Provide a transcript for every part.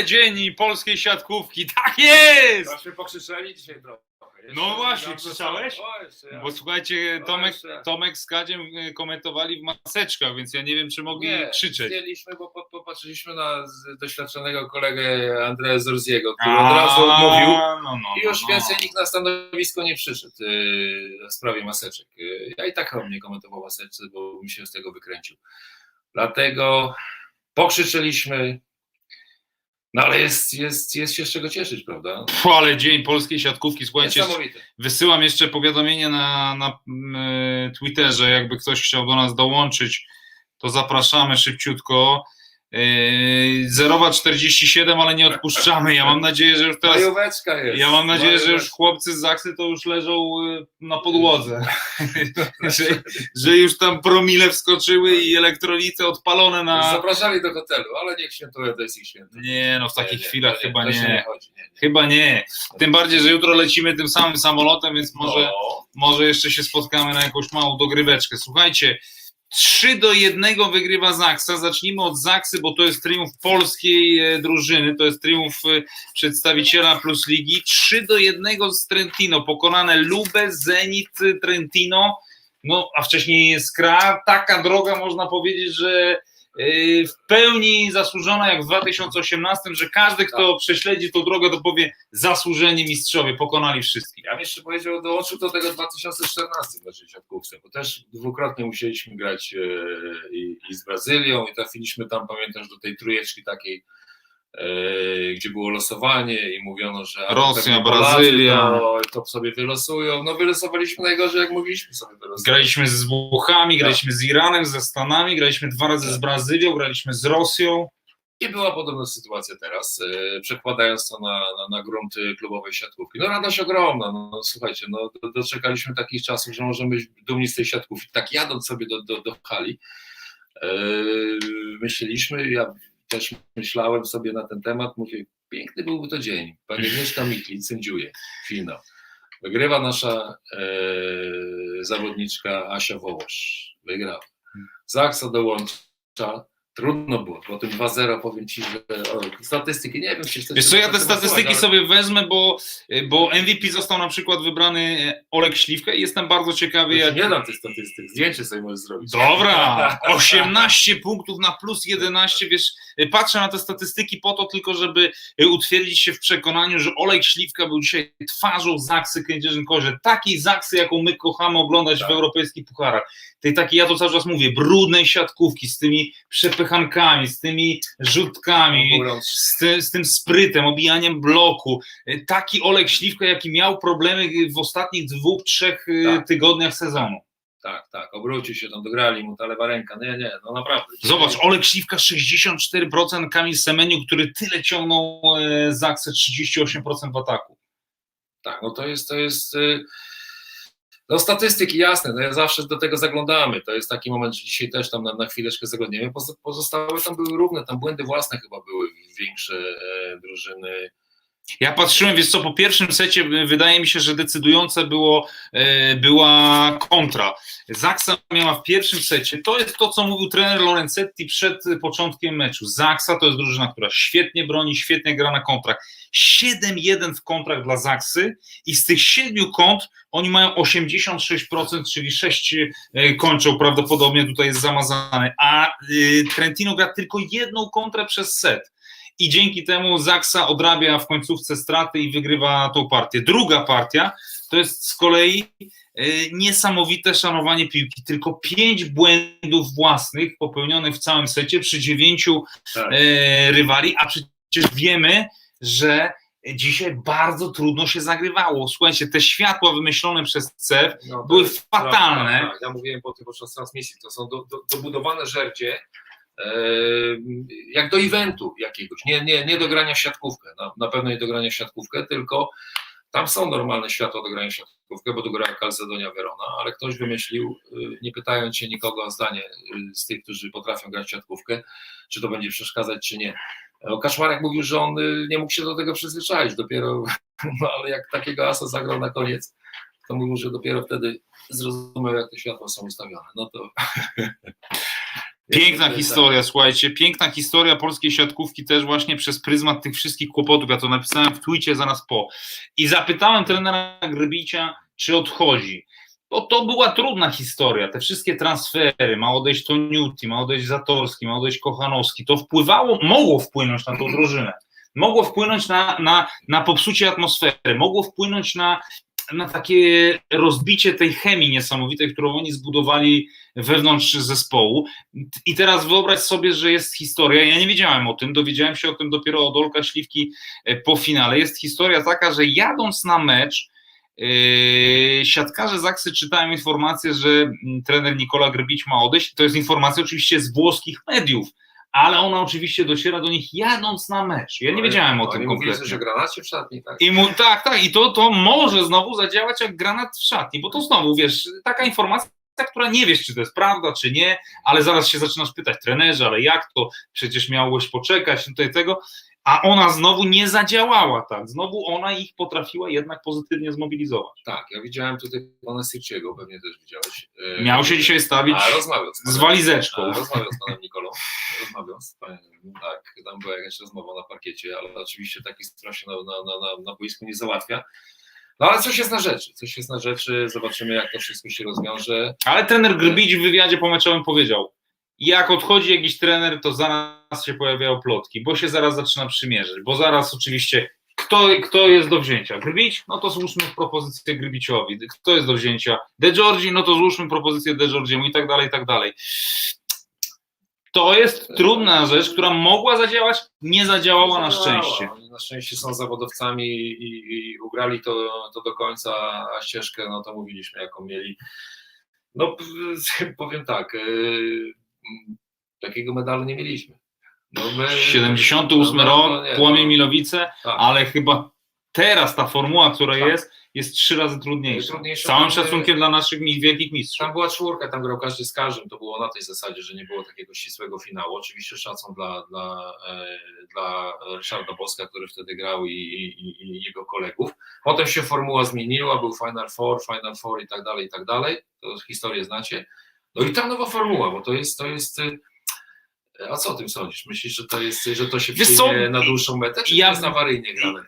ale dzień polskiej siatkówki, tak jest! Właśnie pokrzyczeli dzisiaj trochę. Jeszcze No właśnie, krzyczałeś? Ja. Bo słuchajcie, Tomek. Tomek z Kadziem y, komentowali w maseczkach, więc ja nie wiem, czy mogli Nie, krzyczeć. zdjęliśmy, bo po- popatrzyliśmy na doświadczonego kolegę Andrea Zorziego, który od razu odmówił No, no, i już no, więcej no. nikt na stanowisko nie przyszedł yy, w sprawie maseczek. Yy, Ja i tak on nie komentował maseczce, bo mi się z tego wykręcił. Dlatego pokrzyczeliśmy, no ale jest, jest, jest się z czego cieszyć, prawda? Pfu, ale dzień polskiej siatkówki, słuchajcie, Niesamowite. wysyłam jeszcze powiadomienie na, na mm, Twitterze, jakby ktoś chciał do nas dołączyć, to zapraszamy szybciutko. Yy, Zerowa 47, ale nie odpuszczamy. Ja mam nadzieję, że już teraz. Majóweczka jest. Ja mam nadzieję, że już chłopcy z Zaksy to już leżą y, na podłodze. że, że już tam promile wskoczyły i elektrolity odpalone na. Zapraszali do hotelu, ale niech świętuje, to jest ich święto. Nie, no w takich Nie, chwilach chyba się nie. chodzi, nie, nie. Chyba nie. Tym bardziej, że jutro lecimy tym samym samolotem, więc może, No. może jeszcze się spotkamy na jakąś małą dogryweczkę. Słuchajcie, 3 do 1 wygrywa Zaksa. Zacznijmy od Zaksy, bo to jest triumf polskiej e, drużyny, to jest triumf e, przedstawiciela Plus Ligi. 3 do 1 z Trentino, pokonane Lube, Zenit, Trentino, no a wcześniej Skra. Taka droga, można powiedzieć, że w pełni zasłużona jak w 2018, że każdy, kto prześledzi tą drogę, to powie zasłużeni mistrzowie, pokonali wszystkich. Ja bym jeszcze powiedział, dołączył do tego 2014 w naszej siatkówce, bo też dwukrotnie musieliśmy grać e, i, i z Brazylią i trafiliśmy tam, pamiętasz, do tej trójeczki takiej, gdzie było losowanie i mówiono, że Rosja, Brazylia. To, to sobie wylosują. No wylosowaliśmy najgorzej, jak mogliśmy sobie wylosować. Graliśmy z Włochami, Tak. graliśmy z Iranem, ze Stanami, graliśmy dwa razy z Brazylią, graliśmy z Rosją. I była podobna sytuacja teraz, e, przekładając to na, na, na grunty klubowej siatkówki. No radość ogromna, no, no słuchajcie, no, do, doczekaliśmy takich czasów, że możemy być dumni z tej siatkówki. Tak jadąc sobie do, do, do hali, e, myśleliśmy, ja też myślałem sobie na ten temat, mówię, piękny byłby to dzień. Pani Agnieszka Miklic sędziuje finał. Wygrywa nasza e, zawodniczka Asia Wołosz. Wygrała. Zaksa dołącza. Trudno było, po tym 2-0 powiem Ci, że o, statystyki, nie wiem, czy Wiesz co, ja te statystyki ale- sobie wezmę, bo, bo MVP został na przykład wybrany Olek Śliwka i jestem bardzo ciekawy, Ja jak... nie dam tych statystyk, zdjęcie sobie możesz zrobić. Dobra, 18 punktów na plus 11, wiesz, patrzę na te statystyki po to tylko, żeby utwierdzić się w przekonaniu, że Olek Śliwka był dzisiaj twarzą Zaksy Kędzierzyn-Koźle, takiej Zaksy, jaką my kochamy oglądać Tak. w europejskich pucharach, tej takiej, ja to cały czas mówię, brudnej siatkówki, z tymi przepychankami, z tymi rzutkami, z, ty, z tym sprytem, obijaniem bloku. Taki Olek Śliwka, jaki miał problemy w ostatnich dwóch, trzech y, Tak. tygodniach sezonu. Tak, tak, obrócił się tam, dograli mu ta lewa ręka, nie, nie, no naprawdę. Zobacz, Olek Śliwka 64%, Kamil Semeniu, który tyle ciągnął e, Zaksę 38% w ataku. Tak, no to jest, to jest, y, no statystyki jasne, no ja zawsze do tego zaglądamy, to jest taki moment, że dzisiaj też tam na, na chwileczkę zaglądniemy, pozostałe tam były równe, tam błędy własne chyba były większe e, drużyny, Ja patrzyłem, wiesz co, po pierwszym secie wydaje mi się, że decydujące było, e, była kontra. Zaksa miała w pierwszym secie, to jest to, co mówił trener Lorenzetti przed początkiem meczu. Zaksa to jest drużyna, która świetnie broni, świetnie gra na kontrach. 7-1 w kontrach dla Zaksy i z tych siedmiu kont oni mają 86%, czyli 6 e, kończą prawdopodobnie, tutaj jest zamazane, a y, Trentino gra tylko jedną kontrę przez set i dzięki temu Zaksa odrabia w końcówce straty i wygrywa tą partię. Druga partia to jest z kolei e, niesamowite szanowanie piłki. Tylko pięć błędów własnych popełnionych w całym secie przy dziewięciu Tak. e, rywali, a przecież wiemy, że dzisiaj bardzo trudno się zagrywało. Słuchajcie, te światła wymyślone przez CEF No, były fatalne. Tak, tak, ja mówiłem po tym podczas transmisji, to są do, do, dobudowane żerdzie, jak do eventu jakiegoś, nie, nie, nie do grania w siatkówkę, na, na pewno nie do grania w siatkówkę, tylko tam są normalne światła do grania w siatkówkę, bo tu gra Calcedonia Verona, ale ktoś wymyślił, y, nie pytając się nikogo o zdanie y, z tych, którzy potrafią grać w siatkówkę, czy to będzie przeszkadzać, czy nie. Kaszmarek mówił, że on y, nie mógł się do tego przyzwyczaić, dopiero, no ale jak takiego asa zagrał na koniec, to mówił, że dopiero wtedy zrozumiał, jak te światła są ustawione. No to Piękna historia, słuchajcie, piękna historia polskiej siatkówki też właśnie przez pryzmat tych wszystkich kłopotów. Ja to napisałem w twicie zaraz po. I zapytałem trenera Grybicia, czy odchodzi. Bo to była trudna historia. Te wszystkie transfery, ma odejść Toniuti, ma odejść Zatorski, ma odejść Kochanowski. To wpływało, mogło wpłynąć na tą drużynę. Mogło wpłynąć na, na, na popsucie atmosfery, mogło wpłynąć na, na takie rozbicie tej chemii niesamowitej, którą oni zbudowali wewnątrz zespołu. I teraz wyobraź sobie, że jest historia. Ja nie wiedziałem o tym, dowiedziałem się o tym dopiero od Olka Śliwki e, po finale. Jest historia taka, że jadąc na mecz, yy, siatkarze Zaksy czytają informację, że mm, trener Nikola Grbić ma odejść. To jest informacja oczywiście z włoskich mediów, ale ona oczywiście dociera do nich jadąc na mecz. Ja nie wiedziałem o tym mówili kompletnie. coś o granacie w szatni, tak? I mu, tak, tak, i to, to może znowu zadziałać jak granat w szatni, bo to znowu, wiesz, taka informacja, która nie wiesz, czy to jest prawda, czy nie, ale zaraz się zaczynasz pytać, trenerze, ale jak to, przecież miałeś poczekać, tutaj tego, a ona znowu nie zadziałała tak, znowu ona ich potrafiła jednak pozytywnie zmobilizować. Tak, ja widziałem tutaj pana Sirciego, pewnie też widziałeś. E, Miał się dzisiaj stawić A, rozmawiał z, walizeczką. a, rozmawiał z panem Nikolą, rozmawiał z panem, tak, tam była jakaś rozmowa na parkiecie, ale oczywiście taki na, na, na, na, na boisku nie załatwia. No ale coś jest na rzeczy, coś jest na rzeczy, zobaczymy jak to wszystko się rozwiąże. Ale trener Grbić w wywiadzie pomeczowym powiedział, jak odchodzi jakiś trener, to zaraz się pojawiają plotki, bo się zaraz zaczyna przymierzyć, bo zaraz oczywiście kto, kto jest do wzięcia? Grbić? No to złóżmy propozycję Grybiciowi. Kto jest do wzięcia? De Giorgi? No to złóżmy propozycję De Giorgiemu i tak dalej, i tak dalej. To jest trudna rzecz, która mogła zadziałać, nie zadziałała na szczęście. Oni na szczęście są zawodowcami i, i ugrali to, to do końca, a ścieżkę, no to mówiliśmy jaką mieli. No powiem tak, yy, takiego medalu nie mieliśmy. No my, 78 no, rok, no nie, Płomień no, Milowice, tak. ale chyba teraz ta formuła, która Tak. jest, jest trzy razy trudniejsza. Trudniejsza, całym tam, szacunkiem dla naszych wielkich mistrzów. Tam była czwórka, tam grał każdy z każdym. To było na tej zasadzie, że nie było takiego ścisłego finału. Oczywiście szacun dla, dla, e, dla Ryszarda Boska, który wtedy grał i, i, i- jego kolegów. Potem się formuła zmieniła, był Final Four, Final Four i tak dalej, i tak dalej. To historię znacie. No i ta nowa formuła, bo to jest, to jest y, a co o tym sądzisz? Myślisz, że to jest, że to się przyjmie na dłuższą metę, czy Ja- to jest awaryjnie grane?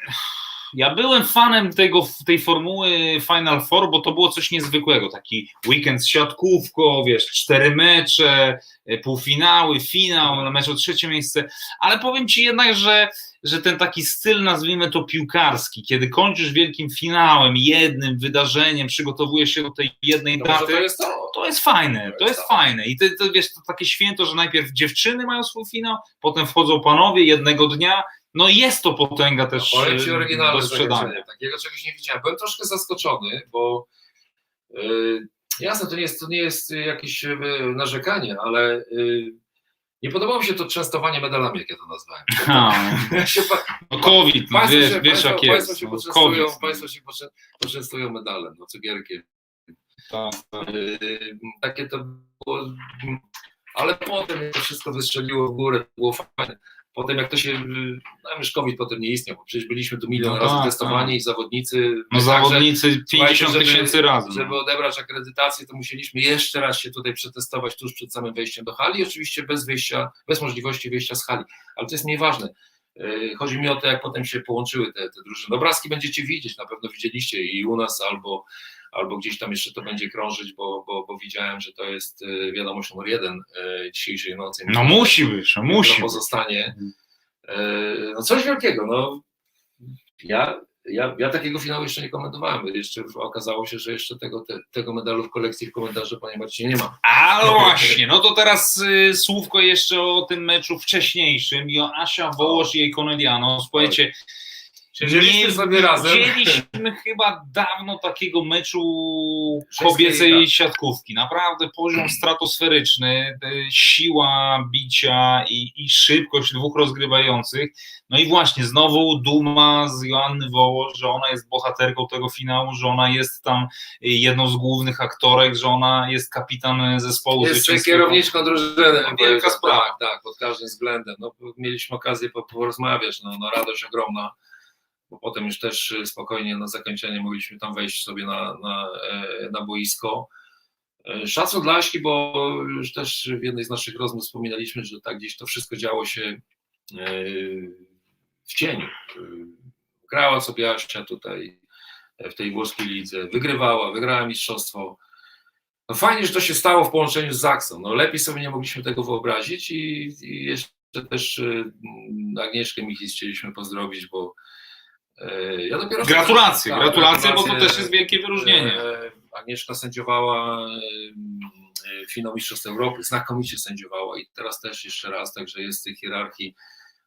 Ja byłem fanem tego, tej formuły Final Four, bo to było coś niezwykłego. Taki weekend z siatkówką, wiesz, cztery mecze, e, półfinały, finał, na mecz o trzecie miejsce. Ale powiem ci jednak, że, że ten taki styl, nazwijmy to piłkarski, kiedy kończysz wielkim finałem, jednym wydarzeniem, przygotowujesz się do tej jednej No daty. to jest to. To jest fajne, To jest fajne. I to, to wiesz, to takie święto, że najpierw dziewczyny mają swój finał, potem wchodzą panowie jednego dnia. No jest to potęga też Powiem Ci e, oryginalne do sprzedania. Takiego czegoś nie widziałem. Byłem troszkę zaskoczony, bo yy, jasne, to nie jest, to nie jest jakieś yy, narzekanie, ale yy, nie podobało mi się to częstowanie medalami, jak ja to nazwałem. Pa- no COVID, no państwo wiesz, się, wiesz państwo, jak państwo jest. się No, poczęstują, COVID. państwo się poczę- poczęstują medalem, no cukierkiem. Tak. Yy, takie to było, ale potem to wszystko wystrzeliło w górę, było fajne. Potem jak to się, no już COVID potem nie istniał, bo przecież byliśmy tu milion No razy tak, testowani i zawodnicy. No zawodnicy 50 żeby- tysięcy razy. Żeby odebrać akredytację, to musieliśmy jeszcze raz się tutaj przetestować tuż przed samym wejściem do hali, oczywiście bez wyjścia, bez możliwości wyjścia z hali, ale to jest nieważne. Yy, Chodzi mi o to, jak potem się połączyły te, te drużyny. Obrazki będziecie widzieć, na pewno widzieliście i u nas, albo, albo gdzieś tam jeszcze to będzie krążyć, bo, bo, bo widziałem, że to jest yy, wiadomość numer jeden yy, dzisiejszej nocy. No musi być, no musi pozostanie. Yy, No coś wielkiego. No, ja, ja, ja takiego finału jeszcze nie komentowałem. Jeszcze okazało się, że jeszcze tego, te, tego medalu w kolekcji w komentarzu, panie Marcinie, nie ma. A no właśnie, no to teraz y, słówko jeszcze o tym meczu wcześniejszym. Joasia Wołosz i jej Corneliano. Słuchajcie, Siedzieliśmy nie sobie razem. widzieliśmy chyba dawno takiego meczu kobiecej ligi. siatkówki. Naprawdę poziom stratosferyczny, y, siła bicia i, i szybkość dwóch rozgrywających. No i właśnie, znowu duma z Joanny Wołosz, że ona jest bohaterką tego finału, że ona jest tam jedną z głównych aktorek, że ona jest kapitan zespołu Jest kierowniczką drużyny. Wielka sprawa. Tak, tak, pod każdym względem. No, mieliśmy okazję po- porozmawiać, no, no radość ogromna. Bo potem już też y, spokojnie na zakończenie mogliśmy tam wejść sobie na, na, e, na boisko. E, Szacun dla Aśki, bo już też w jednej z naszych rozmów wspominaliśmy, że tak gdzieś to wszystko działo się e, w cieniu. Grała sobie Aścia tutaj w tej włoskiej lidze, wygrywała, wygrała mistrzostwo. No fajnie, że to się stało w połączeniu z Zaksą. No lepiej sobie nie mogliśmy tego wyobrazić i, i jeszcze też e, Agnieszkę Michis chcieliśmy pozdrowić, bo ja dopiero... Gratulacje, Tak, gratulacje, bo to gratulacje. też jest wielkie wyróżnienie. E, Agnieszka sędziowała e, e, finał Mistrzostw Europy, znakomicie sędziowała i teraz też jeszcze raz, także jest w tej hierarchii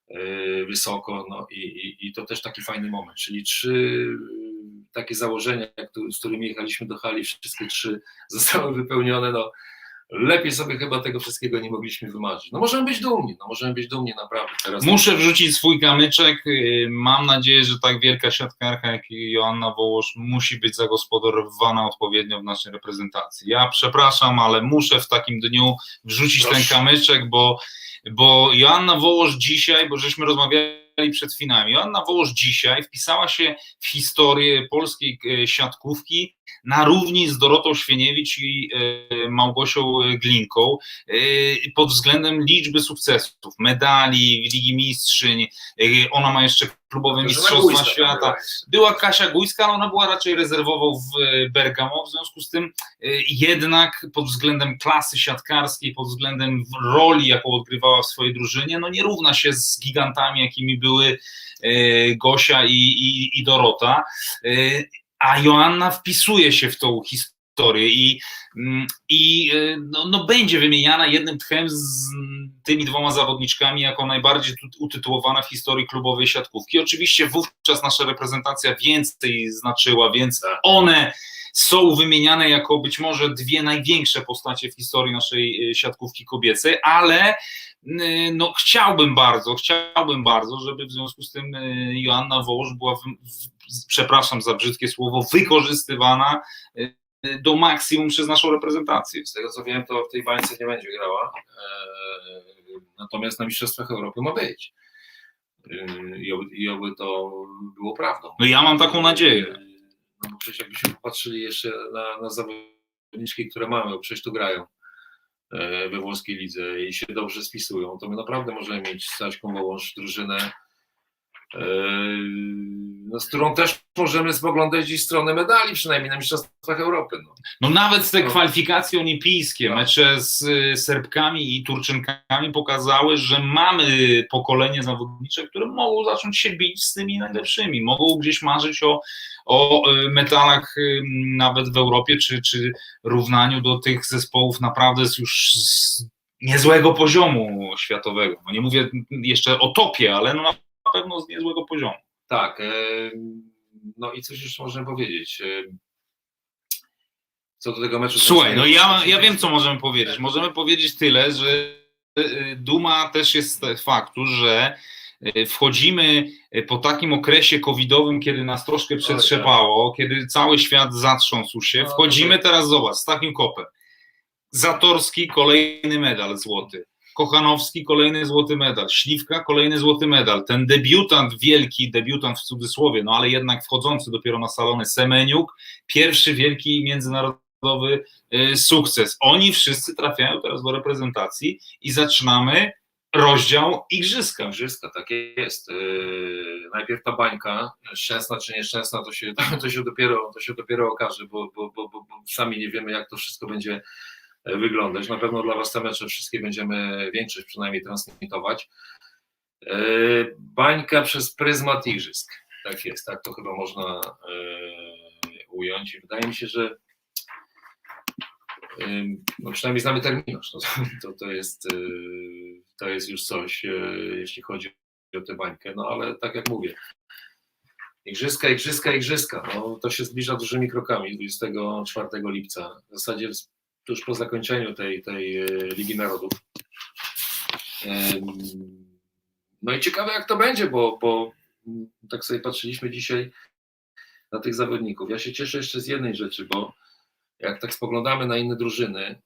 e, wysoko, no i, i, i to też taki fajny moment, czyli trzy e, takie założenia, z którymi jechaliśmy do hali, wszystkie trzy zostały wypełnione, no lepiej sobie chyba tego wszystkiego nie mogliśmy wymarzyć. No możemy być dumni, no możemy być dumni naprawdę. Teraz Muszę wrzucić swój kamyczek. Yy, Mam nadzieję, że tak wielka siatkarka jak Joanna Wołosz musi być zagospodarowana odpowiednio w naszej reprezentacji. Ja przepraszam, ale muszę w takim dniu wrzucić Proszę. ten kamyczek, bo, bo Joanna Wołosz dzisiaj, bo żeśmy rozmawiali przed finałem, Joanna Wołosz dzisiaj wpisała się w historię polskiej e, siatkówki na równi z Dorotą Świeniewicz i e, Małgosią Glinką e, pod względem liczby sukcesów, medali, Ligi Mistrzyń, ona ma jeszcze klubowe Mistrzostwa Świata. była. Była Kasia Gujska, ale ona była raczej rezerwową w e, Bergamo, w związku z tym e, jednak pod względem klasy siatkarskiej, pod względem roli, jaką odgrywała w swojej drużynie, no nie równa się z gigantami, jakimi były e, Gosia i, i, i Dorota. A Joanna wpisuje się w tą historię i, mm, i e, no, no będzie wymieniana jednym tchem z tymi dwoma zawodniczkami jako najbardziej tu- utytułowana w historii klubowej siatkówki. Oczywiście wówczas nasza reprezentacja więcej znaczyła, więc Tak. one są wymieniane jako być może dwie największe postacie w historii naszej e, siatkówki kobiecej, ale y, no, chciałbym bardzo, chciałbym bardzo, żeby w związku z tym y, Joanna Wołosz była, w, w, przepraszam za brzydkie słowo, wykorzystywana y, y, do maksimum przez naszą reprezentację. Z tego co wiem, to w tej bańce nie będzie grała. Eee, Natomiast na Mistrzostwach Europy ma być. Eee, I oby, i oby to było prawdą. No ja mam taką nadzieję. Eee, No bo przecież jakbyśmy popatrzyli jeszcze na, na zawodniczki, które mamy, bo przecież tu grają e, we włoskiej lidze i się dobrze spisują, to my naprawdę możemy mieć z Saśką drużynę, e, no, z którą też możemy spoglądać gdzieś w stronę medali, przynajmniej na Mistrzostwach Europy. No. No nawet te No. kwalifikacje olimpijskie, Tak. mecze z y, Serbkami i Turczynkami pokazały, że mamy pokolenie zawodnicze, które mogą zacząć się bić z tymi najlepszymi, mogą gdzieś marzyć o, o y, metalach y, nawet w Europie, czy, czy równaniu do tych zespołów naprawdę z już z niezłego poziomu światowego. No nie mówię jeszcze o topie, ale no na pewno z niezłego poziomu. Tak. e, No i coś jeszcze możemy powiedzieć. e, Co do tego meczu. Słuchaj, no ja, ja wiem, co możemy powiedzieć. Możemy powiedzieć tyle, że y, duma też jest z faktu, że wchodzimy po takim okresie covidowym, kiedy nas troszkę przetrzepało, kiedy cały świat zatrząsł się. No, Wchodzimy to- teraz, zobacz, z takim kopem. Zatorski, kolejny medal złoty. Kochanowski, kolejny złoty medal. Śliwka, kolejny złoty medal. Ten debiutant, wielki debiutant w cudzysłowie, no ale jednak wchodzący dopiero na salony Semeniuk, pierwszy wielki międzynarodowy y, sukces. Oni wszyscy trafiają teraz do reprezentacji i zaczynamy rozdział Igrzyska. Igrzyska, tak jest. Yy, najpierw ta bańka, szczęsna czy nieszczęsna, to się, to się, dopiero, to się dopiero okaże, bo, bo, bo, bo, sami nie wiemy, jak to wszystko będzie wyglądać. Na pewno dla Was te mecze wszystkie będziemy większość przynajmniej transmitować. Yy, bańka przez pryzmat Igrzysk. Tak jest, tak to chyba można yy, ująć. Wydaje mi się, że Ym, no przynajmniej znamy terminarz. No to, to, jest, to jest już coś, jeśli chodzi o tę bańkę. No ale tak jak mówię, igrzyska, igrzyska, igrzyska. No, to się zbliża dużymi krokami 24 lipca. W zasadzie tuż po zakończeniu tej, tej yy, Ligi Narodów. No i ciekawe jak to będzie, bo, bo tak sobie patrzyliśmy dzisiaj na tych zawodników. Ja się cieszę jeszcze z jednej rzeczy, bo jak tak spoglądamy na inne drużyny,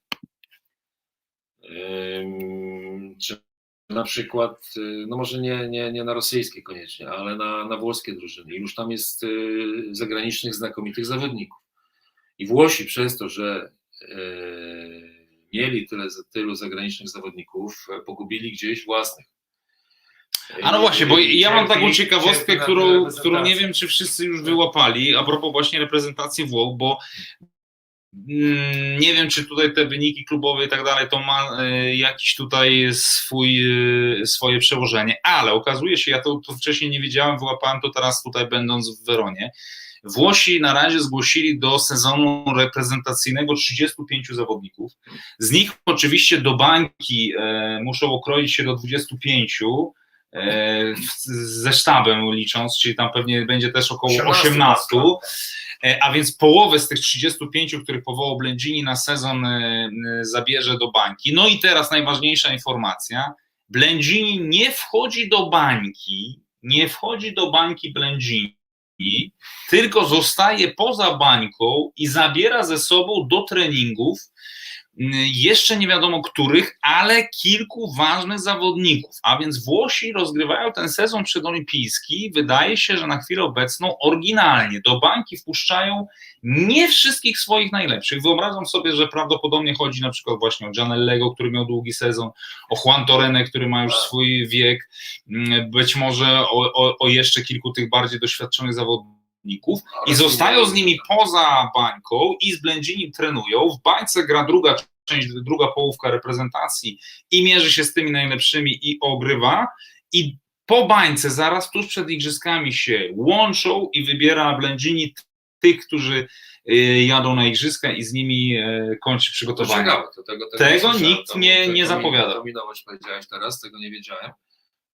czy na przykład, y, no może nie, nie, nie na rosyjskie koniecznie, ale na, na włoskie drużyny, już tam jest y, zagranicznych znakomitych zawodników. I Włosi przez to, że e, mieli tyle, tylu zagranicznych zawodników, e, pogubili gdzieś własnych. A no właśnie, bo ja mam taką ciekawostkę, którą, którą nie wiem, czy wszyscy już wyłapali, a propos właśnie reprezentacji Włoch, bo mm, nie wiem, czy tutaj te wyniki klubowe i tak dalej, to ma e, jakiś tutaj swój, e, swoje przełożenie, ale okazuje się, ja to, to wcześniej nie wiedziałem, wyłapałem to teraz tutaj będąc w Weronie, Włosi na razie zgłosili do sezonu reprezentacyjnego 35 zawodników. Z nich oczywiście do bańki e, muszą okroić się do 25, e, ze sztabem licząc, czyli tam pewnie będzie też około 18. E, A więc połowę z tych 35, których powołał Blendini na sezon zabierze do bańki. No i teraz najważniejsza informacja. Blendini nie wchodzi do bańki, nie wchodzi do bańki Blendini, tylko zostaje poza bańką i zabiera ze sobą do treningów jeszcze nie wiadomo których, ale kilku ważnych zawodników. A więc Włosi rozgrywają ten sezon przedolimpijski. Wydaje się, że na chwilę obecną oryginalnie do bańki wpuszczają nie wszystkich swoich najlepszych. Wyobrażam sobie, że prawdopodobnie chodzi na przykład właśnie o Gianellego, który miał długi sezon, o Juan Torrenę, który ma już swój wiek, mm, być może o, o, o jeszcze kilku tych bardziej doświadczonych zawodników i zostają z nimi poza bańką i z Blędzinim trenują. W bańce gra druga część, druga połówka reprezentacji i mierzy się z tymi najlepszymi i ogrywa i po bańce zaraz tuż przed igrzyskami się łączą i wybiera Blędzini tych, którzy y, jadą na igrzyska i z nimi e, kończy To przygotowanie. ciekawe, tego, tego, Tego nie nikt nie- nie mi- zapowiada. To mi powiedziałeś teraz, tego nie wiedziałem.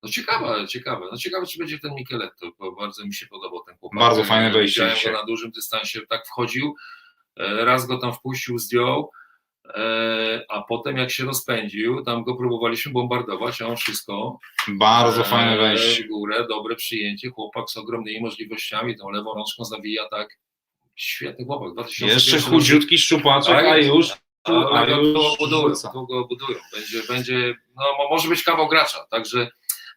No ciekawe, ciekawe. No ciekawe, czy będzie ten Micheletto, bo bardzo mi się podobał ten chłopak. Bardzo fajne wejście Widziałem go na dużym dystansie, tak wchodził, e, raz go tam wpuścił, zdjął, e, a potem jak się rozpędził, tam go próbowaliśmy bombardować, a on wszystko Bardzo e, fajne wejście. w górę, dobre przyjęcie, chłopak z ogromnymi możliwościami, tą lewą rączką zawija tak, świetny chłopak. 2001 Jeszcze chudziutki szczupaczek, Tak, a już a Ale go już długo budują, budują. Będzie, będzie, no mo- może być kawał gracza, także,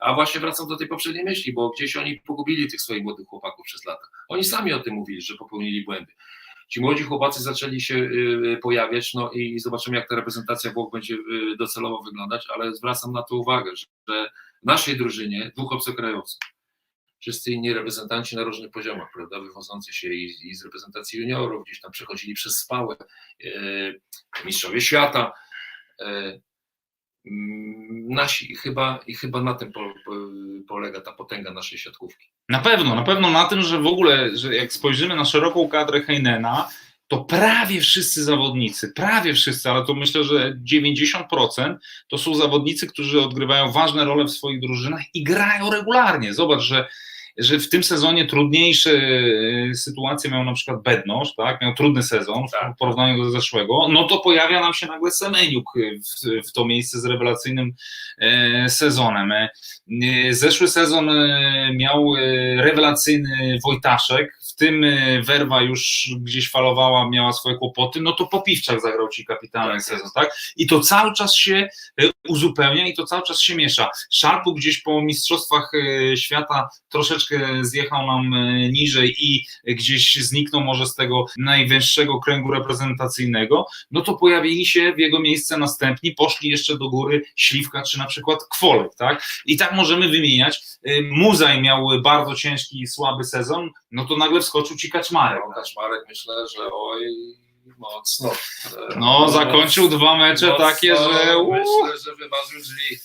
a właśnie wracam do tej poprzedniej myśli, bo gdzieś oni pogubili tych swoich młodych chłopaków przez lata. Oni sami o tym mówili, że popełnili błędy. Ci młodzi chłopacy zaczęli się y, pojawiać, no i zobaczymy, jak ta reprezentacja Włoch będzie y, docelowo wyglądać, ale zwracam na to uwagę, że w naszej drużynie dwóch obcokrajowców, wszyscy inni reprezentanci na różnych poziomach, prawda, wywodzący się i, i z reprezentacji juniorów, gdzieś tam przechodzili przez spałę, y, mistrzowie świata. y, mm, Nasi i chyba, i chyba na tym po, po, polega ta potęga naszej siatkówki. Na pewno, na pewno na tym, że w ogóle, że jak spojrzymy na szeroką kadrę Heinena, to prawie wszyscy zawodnicy, prawie wszyscy, ale to myślę, że 90% to są zawodnicy, którzy odgrywają ważne role w swoich drużynach i grają regularnie. Zobacz, że, że w tym sezonie trudniejsze e, sytuacje miał na przykład Bednosz, tak? miał trudny sezon Tak. w porównaniu do zeszłego, no to pojawia nam się nagle Semeniuk w, w to miejsce z rewelacyjnym e, sezonem. E, Zeszły sezon e, miał e, rewelacyjny Wojtaszek, w tym e, Werwa już gdzieś falowała, miała swoje kłopoty, no to Popiwczak zagrał ci kapitalny Tak sezon, tak? I to cały czas się e, uzupełnia i to cały czas się miesza. Szarpu gdzieś po mistrzostwach e, świata troszeczkę zjechał nam e, niżej i gdzieś zniknął może z tego najwyższego kręgu reprezentacyjnego, no to pojawili się w jego miejsce następni, poszli jeszcze do góry Śliwka czy na przykład Kwolek, tak? I tak możemy wymieniać. Y, Muzaj miał bardzo ciężki i słaby sezon, no to nagle wskoczył ci Kaczmarek. No, Kaczmarek myślę, że oj, mocno. No, zakończył dwa mecze mocno, takie, że Myślę, że wyważył drzwi.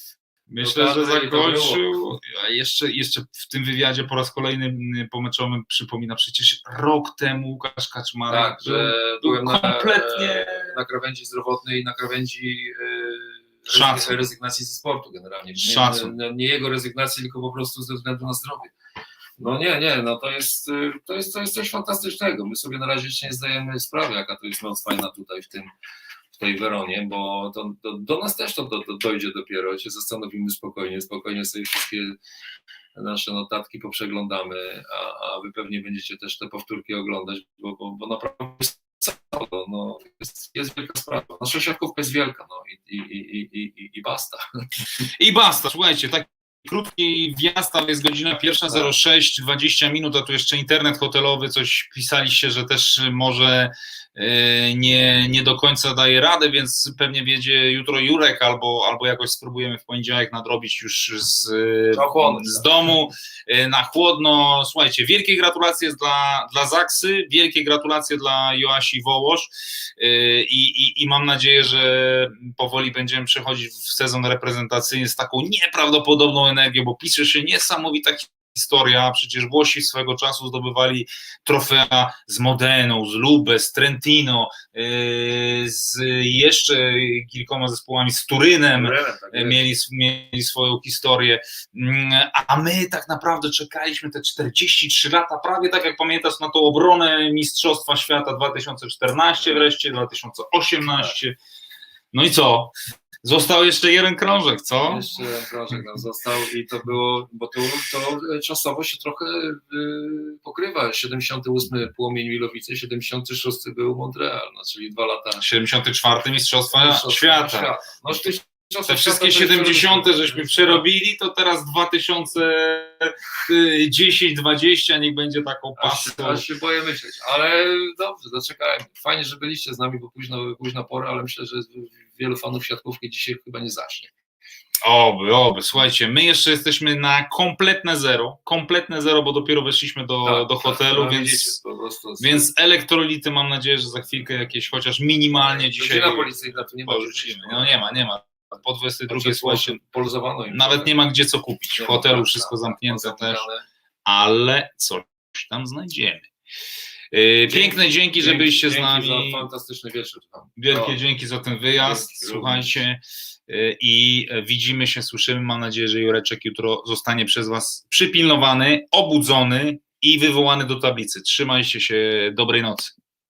Myślę, że to zakończył. A jeszcze, jeszcze w tym wywiadzie po raz kolejny mm, pomeczowym przypomina przecież rok temu Łukasz Kaczmarek. Tak, że był byłem na, kompletnie- na krawędzi zdrowotnej i na krawędzi e, Szacun. rezygnacji ze sportu generalnie. Nie, nie, nie jego rezygnacji, tylko po prostu ze względu na zdrowie. No nie, nie, no to jest, y, to jest, to jest coś fantastycznego. My sobie na razie jeszcze nie zdajemy sprawy, jaka to jest moc fajna tutaj w tym, tej Weronie, bo to, to, do nas też to, to, to dojdzie dopiero, się zastanowimy spokojnie, spokojnie sobie wszystkie nasze notatki poprzeglądamy, a, a wy pewnie będziecie też te powtórki oglądać, bo, bo, bo naprawdę no, jest, jest wielka sprawa. Nasza siatkówka jest wielka, no i, i, i, i, i, basta. I basta, słuchajcie, tak krótki wjazd, ale jest godzina pierwsza 06, 20 minut, a tu jeszcze internet hotelowy, coś pisaliście, że też może nie, nie do końca daje radę, więc pewnie wiedzie jutro Jurek albo, albo jakoś spróbujemy w poniedziałek nadrobić już z, z domu e, na chłodno. Słuchajcie, wielkie gratulacje dla, dla Zaksy, wielkie gratulacje dla Joasi Wołosz e, i, i, i mam nadzieję, że powoli będziemy przechodzić w sezon reprezentacyjny z taką nieprawdopodobną energią, bo pisze się niesamowita historia, przecież Włosi swego czasu zdobywali trofea z Modeną, z Lube, z Trentino, yy, z jeszcze kilkoma zespołami, z Turynem, Tak mieli, mieli swoją historię, Mm, a my tak naprawdę czekaliśmy te 43 lata, prawie tak jak pamiętasz na tą obronę Mistrzostwa Świata 2014 wreszcie, 2018. No i co? Został jeszcze jeden krążek, co? Jeszcze jeden krążek nam został i to było, bo to, to czasowo się trochę y, pokrywa. 78 Płomień Milowice, 76 był Montreal, no, czyli dwa lata 74 Mistrzostwa Mistrzostwa Świata. No, tych Te mistrzostw wszystkie świata to 70 już- żeśmy przerobili, to teraz 2010-20 niech będzie taką pasją. aż się boję myśleć, ale dobrze, zaczekajmy. Fajnie, że byliście z nami, bo późno, późna pora, ale myślę, że wielu fanów siatkówki dzisiaj chyba nie zaśnie. Oby, oby. Słuchajcie, my jeszcze jesteśmy na kompletne zero. Kompletne zero, bo dopiero weszliśmy do, Tak, do hotelu, no, więc, prostu więc elektrolity mam nadzieję, że za chwilkę jakieś chociaż minimalnie dzisiaj Godzina policyjna tu nie ma. porzucimy. No nie ma, nie ma. Po 22 Znaczy, słuchajcie, poluzowano im. nawet nie ma gdzie co kupić. W hotelu wszystko tak, zamknięte też, ale coś tam znajdziemy. Yy, Piękne dzięki, że byliście z dzięki nami. Za fantastyczny wieczór. Wielkie No. dzięki za ten wyjazd. Dzięki Słuchajcie. y, I widzimy się, słyszymy. Mam nadzieję, że Jureczek jutro zostanie przez Was przypilnowany, obudzony i wywołany do tablicy. Trzymajcie się. Dobrej nocy.